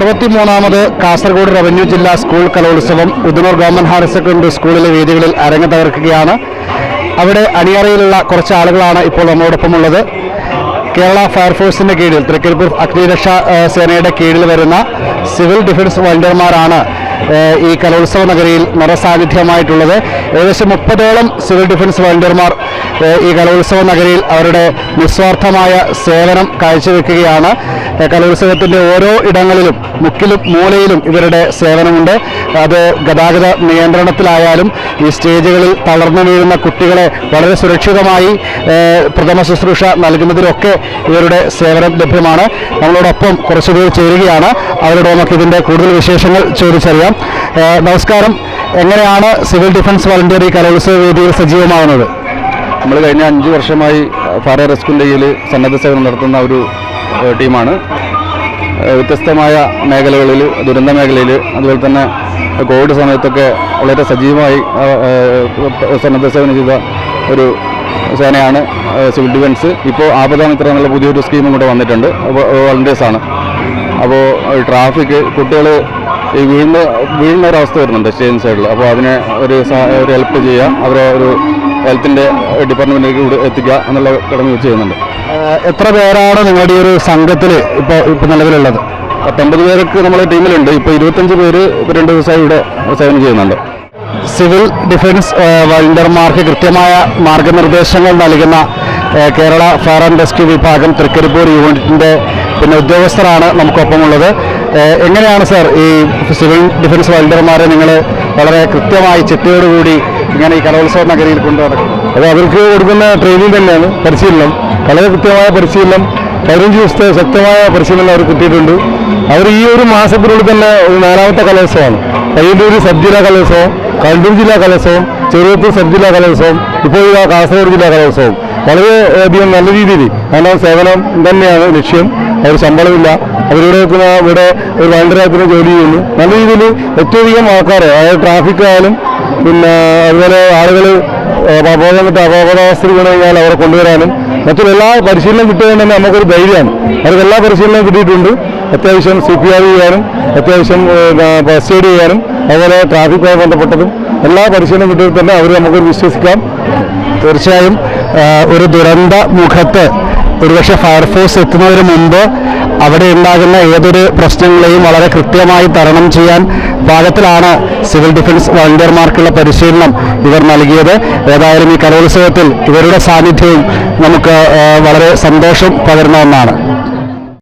ഇരുപത്തി മൂന്നാമത് കാസർഗോഡ് റവന്യൂ ജില്ലാ സ്കൂൾ കലോത്സവം ഉദനൂർ ഗവൺമെന്റ് ഹയർ സെക്കൻഡറി സ്കൂളിലെ വേദികളിൽ അരങ്ങ് തകർക്കുകയാണ്. അവിടെ അണിയറയിലുള്ള കുറച്ച് ആളുകളാണ് ഇപ്പോൾ നമ്മോടൊപ്പമുള്ളത്. കേരള ഫയർഫോഴ്സിന്റെ കീഴിൽ തൃക്കരിപ്പൂർ അഗ്നിരക്ഷാ സേനയുടെ കീഴിൽ വരുന്ന സിവിൽ ഡിഫൻസ് വോളണ്ടിയർമാരാണ് ഈ കലോത്സവ നഗരിയിൽ നിറസാന്നിധ്യമായിട്ടുള്ളത് ഏകദേശം മുപ്പതോളം സിവിൽ ഡിഫൻസ് വോളണ്ടിയർമാർ ഈ കലോത്സവ നഗരിയിൽ അവരുടെ നിസ്വാർത്ഥമായ സേവനം കാഴ്ചവെക്കുകയാണ്. ഏഹ്, കലോത്സവത്തിന്റെ ഓരോ ഇടങ്ങളിലും മുക്കിലും മൂലയിലും ഇവരുടെ സേവനമുണ്ട്. അത് ഗതാഗത നിയന്ത്രണത്തിലായാലും ഈ സ്റ്റേജുകളിൽ തളർന്നു വീഴുന്ന കുട്ടികളെ വളരെ സുരക്ഷിതമായി പ്രഥമ ശുശ്രൂഷ നൽകുന്നതിലൊക്കെ ഇവരുടെ സേവനം ലഭ്യമാണ്. നമ്മളോടൊപ്പം കുറച്ചുപേർ ചേരുകയാണ്. അവരോട് നമുക്ക് ഇതിന്റെ കൂടുതൽ വിശേഷങ്ങൾ ചോദിച്ചറിയാം. നമസ്കാരം. എങ്ങനെയാണ് സിവിൽ ഡിഫൻസ് വളണ്ടിയർ ഈ കലോത്സവ വേദിയിൽ സജീവമാകുന്നത് നമ്മൾ കഴിഞ്ഞ അഞ്ച് വർഷമായി ഫയർ റെസ്ക്യൂന്റെ കീഴിൽ സന്നദ്ധ സേവനം നടത്തുന്ന ഒരു ടീമാണ്. വ്യത്യസ്തമായ മേഖലകളിൽ ദുരന്ത മേഖലയിൽ അതുപോലെ തന്നെ കോവിഡ് സമയത്തൊക്കെ വളരെ സജീവമായി സന്നദ്ധ സേവനം ചെയ്ത ഒരു സേനയാണ് സിവിൽ ഡിഫൻസ്. ഇപ്പോൾ ആപദാമിത്ര എന്നുള്ള പുതിയൊരു സ്കീമും കൂടെ വന്നിട്ടുണ്ട്. വളണ്ടിയേഴ്സാണ് അപ്പോൾ ട്രാഫിക് കുട്ടികൾ ഈ വീഴുന്ന വീഴുന്ന ഒരവസ്ഥ വരുന്നുണ്ട് സ്റ്റേഷൻ സൈഡിൽ അപ്പോൾ അതിനെ ഒരു ഒരു ഹെൽപ്പ് ചെയ്യുക അവരെ ഒരു ഹെൽത്തിന്റെ ഡിപ്പാർട്ട്മെന്റിലേക്ക് കൂടി എത്തിക്കുക എന്നുള്ള കടമ ചെയ്യുന്നുണ്ട്. എത്ര പേരാണ് നിങ്ങളുടെ ഈ ഒരു സംഘത്തിൽ ഇപ്പോൾ ഇപ്പോൾ നിലവിലുള്ളത്? പത്തൊമ്പത് പേർക്ക് നമ്മുടെ ടീമിലുണ്ട്. ഇപ്പോൾ ഇരുപത്തഞ്ച് പേര് ഇപ്പോൾ രണ്ട് ദിവസമായി ഇവിടെ സേവനം ചെയ്യുന്നുണ്ട്. സിവിൽ ഡിഫൻസ് വളണ്ടിയർമാർക്ക് കൃത്യമായ മാർഗനിർദ്ദേശങ്ങൾ നൽകുന്ന കേരള ഫയർ ആൻഡ് റെസ്ക്യൂ വിഭാഗം തൃക്കരിപ്പൂർ യൂണിറ്റിന്റെ പിന്നെ ഉദ്യോഗസ്ഥരാണ് നമുക്കൊപ്പമുള്ളത്. എങ്ങനെയാണ് സാർ ഈ സിവിൽ ഡിഫൻസ് വളണ്ടിയർമാരെ നിങ്ങൾ വളരെ കൃത്യമായി ചിട്ടയോടുകൂടി ഇങ്ങനെ ഈ കലോത്സവ നഗരിയിൽ കൊണ്ടുനടക്കുന്നത് അത് അവർക്ക് കൊടുക്കുന്ന ട്രെയിനിങ് തന്നെയാണ് പരിശീലനം. വളരെ കൃത്യമായ പരിശീലനം പതിനഞ്ച് ദിവസത്തെ ശക്തമായ പരിശീലനം അവർ കിട്ടിയിട്ടുണ്ട്. അവർ ഈ ഒരു മാസത്തിനുള്ളിൽ തന്നെ ഒരു നാലാമത്തെ കലോത്സവമാണ്. പയ്യന്നൂർ സബ് ജില്ലാ കലോത്സവം കണ്ണൂർ ജില്ലാ കലോത്സവം ചെറുപ്പൂർ സബ് ജില്ലാ കലോത്സവം ഇപ്പോൾ ഇതാ കാസർഗോഡ് ജില്ലാ കലോത്സവം. വളരെ അധികം നല്ല രീതിയിൽ കാരണം സേവനം തന്നെയാണ് ലക്ഷ്യം. അവർ ശമ്പളമില്ല. അവരിവിടെ ഇവിടെ ഒരു വണ്ടരാത്തിന് ജോലി ചെയ്യുന്നു. നല്ല രീതിയിൽ ഏറ്റവും അധികം ആൾക്കാരെ അതായത് ട്രാഫിക് ആയാലും പിന്നെ അതുപോലെ ആളുകൾ അപകടാവസ്ഥയിൽ വീണ് കഴിഞ്ഞാൽ അവരെ കൊണ്ടുവരാനും മറ്റുള്ള എല്ലാ പരിശീലനം കിട്ടുന്നത് തന്നെ നമുക്കൊരു ധൈര്യമാണ്. അവർക്ക് എല്ലാ പരിശീലനവും കിട്ടിയിട്ടുണ്ട്. അത്യാവശ്യം സി പി ആർ ചെയ്യാനും അത്യാവശ്യം ഫസ്റ്റ് എയ്ഡ് ചെയ്യാനും അതുപോലെ ട്രാഫിക്കുമായി ബന്ധപ്പെട്ടതും എല്ലാ പരിശീലനം കിട്ടിയത് തന്നെ അവർ നമുക്ക് വിശ്വസിക്കാം. തീർച്ചയായും ഒരു ദുരന്ത മുഖത്ത് ഒരുപക്ഷെ ഫയർഫോഴ്സ് എത്തുന്നതിന് മുമ്പ് അവിടെ ഉണ്ടാകുന്ന ഏതൊരു പ്രശ്നങ്ങളെയും വളരെ കൃത്യമായി തരണം ചെയ്യാൻ പാകത്തിലാണ് സിവിൽ ഡിഫൻസ് വളണ്ടിയർമാർക്കുള്ള പരിശീലനം ഇവർ നൽകിയത്. ഏതായാലും ഈ കലോത്സവത്തിൽ ഇവരുടെ സാന്നിധ്യവും നമുക്ക് വളരെ സന്തോഷം പകരുന്ന ഒന്നാണ്.